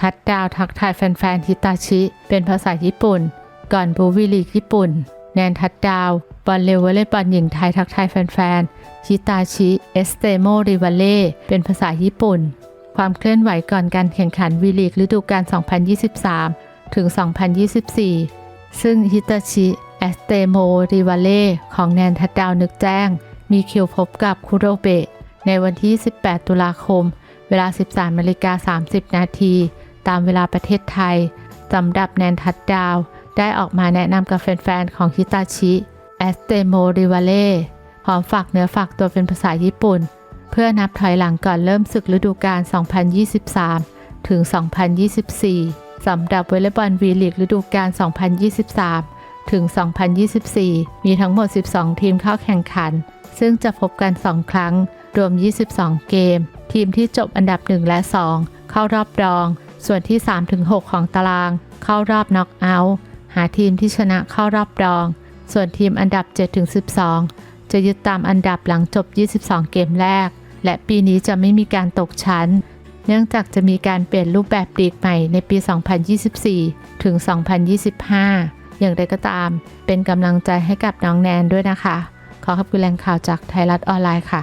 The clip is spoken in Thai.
ทัดดาวทักทายแฟนๆฮิตาชิ เป็นภาษาญี่ปุ่น ก่อนบูวิลีกญี่ปุ่น แนนทัดดาวบอลเลวอลเลย์บอลหญิงไทยทักทายแฟนๆฮิตาชิเอสเตโมริวาเล่เป็นภาษาญี่ปุ่น ความเคลื่อนไหวก่อนการแข่งขันวีลีกฤดูกาล 2023 ถึง 2024 ซึ่งฮิตาชิเอสเตโมริวาเล่ของแนนทัดดาวนึกแจ้ง มีคิวพบกับคุโรเบะในวันที่ 18 ตุลาคม เวลา 13นาฬิกา30 นาที ตามเวลาประเทศไทยสำหรับแนนทัดดาว ได้ออกมาแนะนำกับแฟนๆ ของฮิตาชิแอสเตโมริวาเล่พร้อมฝากเนื้อฝากตัวเป็นภาษาญี่ปุ่น เพื่อนับถอยหลังก่อนเริ่มศึกฤดูกาล 2023 ถึง 2024 สำหรับวอลเลย์บอลวีลีกฤดูกาล 2023 ถึง 2024 มีทั้งหมด 12 ทีมเข้าแข่งขัน ซึ่งจะพบกัน 2 ครั้ง รวม 22 เกม ทีมที่จบอันดับ 1 และ 2 เข้ารอบรอง ส่วนที่ 3-6 ของตาราง เข้ารอบน็อกเอาท์หาทีมที่ชนะเข้ารอบรอง ส่วนทีมอันดับ 7-12 จะยึดตามอันดับหลังจบ 22 เกมแรก และปีนี้จะไม่มีการตกชั้น เนื่องจากจะมีการเปลี่ยนรูปแบบลีกใหม่ในปี 2024 ถึง 2025 อย่างไรก็ตาม เป็นกำลังใจให้กับน้องแนนด้วยนะคะ ขอขอบคุณแหล่งข่าวจากไทยรัฐออนไลน์ค่ะ